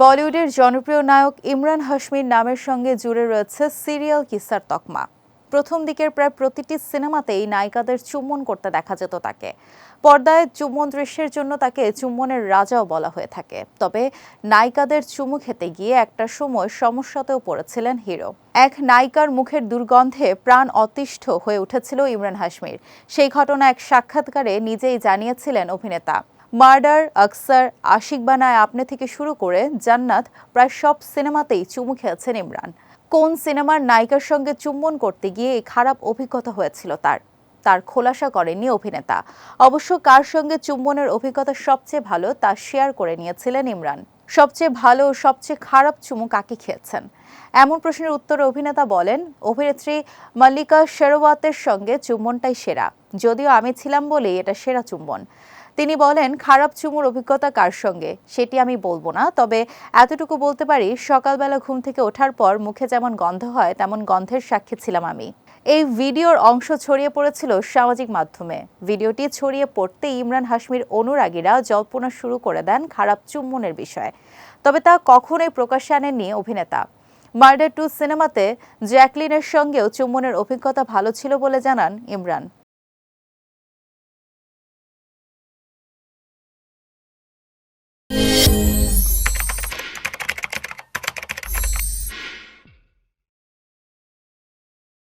বলিউডের জনপ্রিয় নায়ক ইমরান হাশমির নামের সঙ্গে জুড়ে রয়েছে সিরিয়াল কিসার তকমা। প্রথম দিকের প্রায় প্রতিটি সিনেমাতেই নায়িকাদের চুম্বন করতে দেখা যেত তাকে। পর্দায় চুম্বন দৃশ্যের জন্য তাকে চুম্বনের রাজাও বলা হয়ে থাকে। তবে নায়িকাদের চুমু খেতে গিয়ে একটা সময় সমস্যাতেও পড়েছিলেন হিরো। এক নায়িকার মুখের দুর্গন্ধে প্রাণ অতিষ্ঠ হয়ে উঠেছিল ইমরান হাশমির। সেই ঘটনা এক সাক্ষাৎকারে নিজেই জানিয়েছিলেন অভিনেতা। মার্ডার আকসার আশিক বানায় আপনি থেকে শুরু করে জান্নাত প্রায় সব সিনেমাতেই চুমু খেয়েছেন ইমরান। কোন সিনেমার নায়িকার সঙ্গে চুম্বন করতে গিয়ে এই খারাপ অভিজ্ঞতা হয়েছিল তার? তার খোলাসা করেননি অভিনেতা। অবশ্য কার সঙ্গে চুম্বনের অভিজ্ঞতা সবচেয়ে ভালো তা শেয়ার করে নিয়েছিলেন ইমরান। সবচেয়ে ভালো ও সবচেয়ে খারাপ চুমু কাকে খেয়েছেন? এমন প্রশ্নের উত্তরে অভিনেতা বলেন, অভিনেত্রী মাল্লিকা শেরওয়াতের সঙ্গে চুম্বনটাই সেরা। যদিও আমি ছিলাম বলেই এটা সেরা চুম্বন। তিনি বলেন, খারাপ চুমুর অভিজ্ঞতা কার সঙ্গে? সেটি আমি বলব না। তবে এতটুকু বলতে পারি, সকালবেলা ঘুম থেকে ওঠার পর মুখে যেমন গন্ধ হয়, তেমন গন্ধের সাক্ষী ছিলাম আমি। এই ভিডিওর অংশ ছড়িয়ে পড়েছিল সামাজিক মাধ্যমে। ভিডিওটি ছড়িয়ে পড়তে ইমরান হাশমির অনুরাগীরা জল্পনা শুরু করে দেন খারাপ চুম্বনের বিষয়ে। তবে তা কখনোই প্রকাশ্যে আনেননি অভিনেতা। মার্ডার টু সিনেমাতে জ্যাকলিনের সঙ্গেও চুম্বনের অভিজ্ঞতা ভালো ছিল বলে জানান ইমরান।